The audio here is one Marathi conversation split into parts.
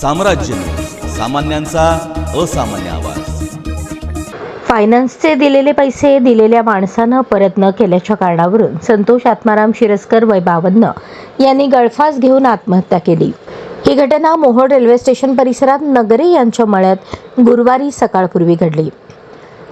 साम्राज्य सामान्यांचा असामान्य आवाज. फायनान्सचे दिलेले पैसे दिलेल्या माणसानं परत न केल्याच्या कारणावरून संतोष आत्माराम शिरस्कर वय बावन्न यांनी गळफास घेऊन आत्महत्या केली. ही घटना मोहोळ रेल्वे स्टेशन परिसरात नगरे यांच्या मळ्यात गुरुवारी सकाळपूर्वी घडली.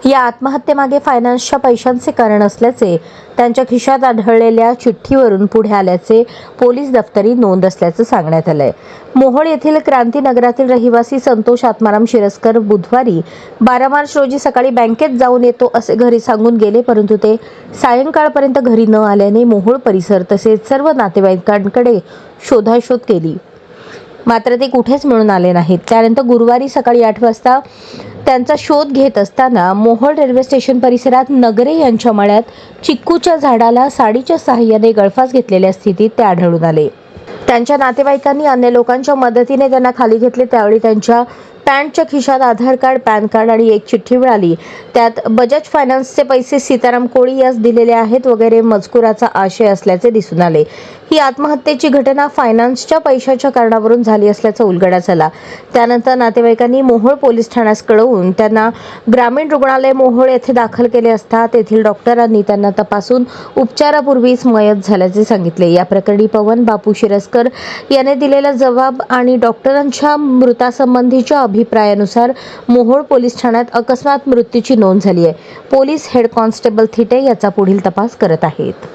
या आत्महत्येमागे फायनान्सच्या पैशांचे कारण असल्याचे त्यांच्या खिशात आढळलेल्या चिठ्ठीवरून पुढे आल्याचे पोलीस दफ्तरी नोंद असल्याचं सांगण्यात आलंय. मोहोळ येथील क्रांतीनगरातील रहिवासी संतोष आत्माराम शिरस्कर बुधवारी बारा मार्च रोजी सकाळी बँकेत जाऊन येतो असे घरी सांगून गेले परंतु ते सायंकाळपर्यंत घरी न आल्याने मोहोळ परिसर तसेच सर्व नातेवाईकांकडे शोधाशोध केली. मात्र ते कुठेच मिळून आले नाहीत. त्यानंतर गुरुवारी सकाळी आठ वाजता त्यांचा शोध घेत असताना मोहोळ रेल्वे स्टेशन परिसरात नगरे यांच्या मळ्यात चिक्कूच्या झाडाला साडीच्या सहाय्याने गळफास घेतलेल्या स्थितीत ते आढळून आले. त्यांच्या नातेवाईकांनी अन्य लोकांच्या मदतीने त्यांना खाली घेतले. त्यावेळी त्यांच्या पॅन्टच्या खिशात आधार कार्ड पॅन कार्ड आणि एक चिठ्ठी मिळाली. त्यात बजाज फायनान्सचे पैसे सीताराम कोळी यास दिलेले आहेत वगैरे मजकुराचा आशय असल्याचे दिसून आले. ही आत्महत्येची घटना फायनान्सच्या पैशाच्या कारणावरून झाली असल्याचा उलगडा झाला. त्यानंतर नातेवाईकांनी मोहोळ पोलीस ठाण्यास कळवून त्यांना ग्रामीण रुग्णालय मोहोळ येथे दाखल केले असता तेथील डॉक्टरांनी त्यांना तपासून उपचारापूर्वीच मयत झाल्याचे सांगितले. या प्रकरणी पवन बापू शिरस्कर याने दिलेला जबाब आणि डॉक्टरांच्या मृतासंबंधीच्या अभिप्रायानुसार मोहोळ पोलीस ठाण्यात अकस्मात मृत्यूची नोंद झाली आहे. पोलीस हेड कॉन्स्टेबल थिटे याचा पुढील तपास करत आहेत.